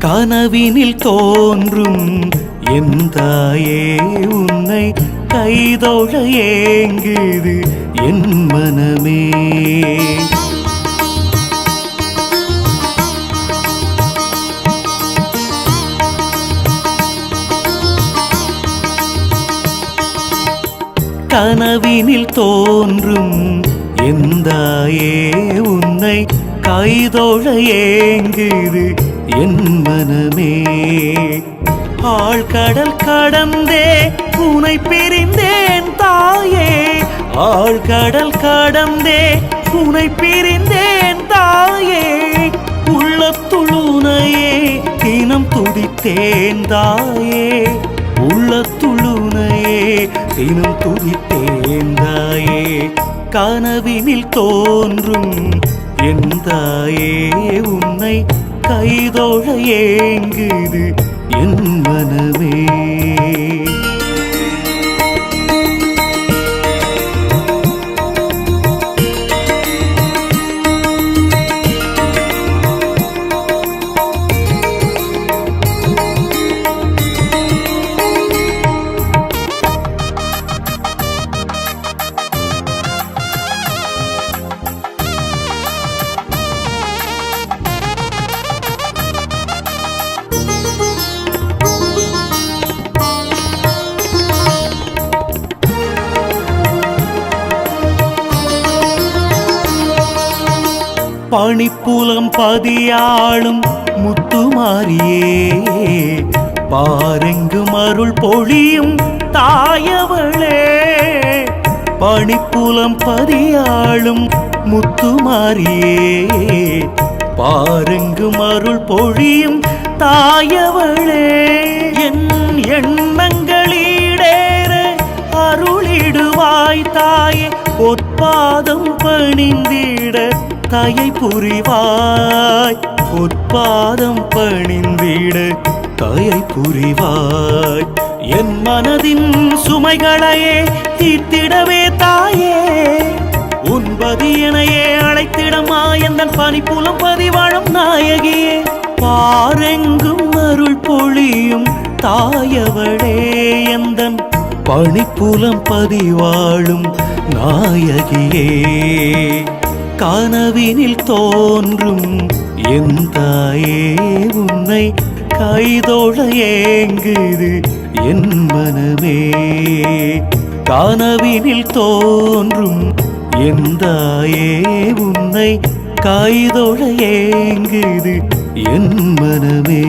கனவினில் தோன்றும் எந்தாயே உன்னை கைதோழ ஏங்குது என் மனமே. கனவினில் தோன்றும் எந்தாயே உன்னை கைதோழ ஏங்குது என் மனமே. ஆழ்கடல் கடந்தே உனை பிரிந்தேன் தாயே. ஆழ்கடல் கடந்தே உனை பிரிந்தேன் தாயே. உள்ளத்துளுனையே தினம் துடித்தேன் தாயே. உள்ளத்துளுனையே தினம் துடித்தேன் தாயே. கனவினில் தோன்றும் என் தாயே உன்னை கைதோழ ஏங்குது என் மனமே. பணிப்புலம் பதியாளும் முத்துமாரியே. பாரெங்கும் அருள் பொழியும் தாயவளே. பணிப்புலம் பதியாளும் முத்துமாரியே. பாரெங்கும் அருள் பொழியும் தாயவளே. என் எண்ணங்களீடேற அருளிடுவாய் தாயே. பொற்பாதம் பணிந்திட தாயை புரிவாய். உற்பாதம் பணிந்திடு தாயை புரிவாய். என் மனதின் சுமைகளையே தீர்த்திடவே தாயே. உன்பதியனையே அழைத்திடமா. எந்த பனிப்புலம் பதிவாழும் நாயகியே. பாரெங்கும் அருள் பொழியும் தாயவளே. எந்த பணிப்புலம் பதிவாழும் நாயகியே. கனவினில் தோன்றும் என் தாயே உன்னை கைதோழ ஏங்குது என் மனமே. கனவினில் தோன்றும் என் தாயே உன்னை கைதோழ ஏங்குது என் மனமே.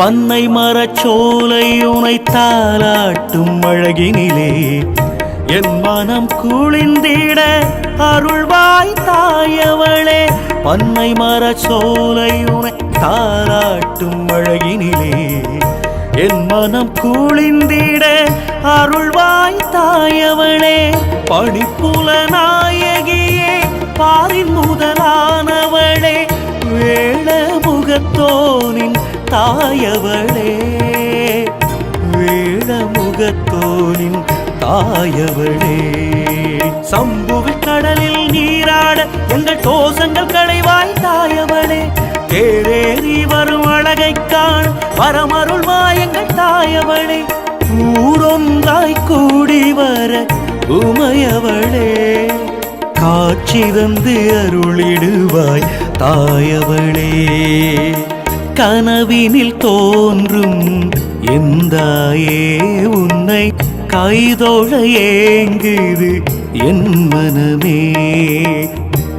பண்ணை மரச்சோலை உனை தாலாட்டும் அழகினிலே. என் மனம் குளிந்திட அருள்வாய் தாயவளே பண்ணை மரச்சோலை உனை தாலாட்டும் அழகினிலே. என் மனம் குளிந்திட அருள்வாய் தாயவளே படிப்புல நாயகியே தாயவளே. வேடமுகத்தோனின் தாயவளே. சம்புவில் கடலில் நீராட எங்கள் தோசங்கள் களைவாய் தாயவளே. தேரேறி வரும் அழகை காண வரமருள்வாய் எங்கள் தாயவளே. ஊரொன்றாய் கூடி வர உமையவளே. காட்சி தந்து அருளிடுவாய் தாயவளே. கனவினில் தோன்றும் எந்தாயே உன்னை கைதோழ ஏங்குது என் மனமே.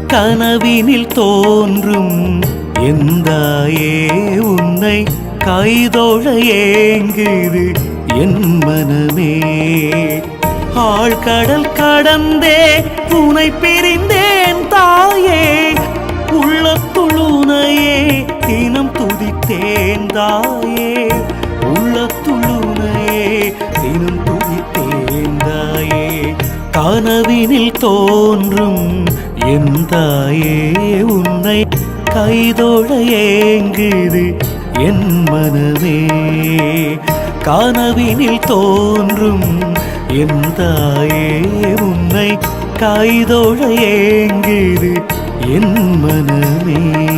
கனவினில் தோன்றும் எந்தாயே உன்னை கைதோழ ஏங்குது என் மனமே. ஆழ்கடல் கடந்தே உனை பிரிந்தேன் தாயே உள்ளத்துளுனையே தினம் துதித்தேன் தாயே கனவினில் தோன்றும் என் தாயே உன்னை கைதோட ஏங்குது என் மனமே. கனவினில் தோன்றும் என் தாயே உன்னை கைதோட ஏங்குது என் மனமே.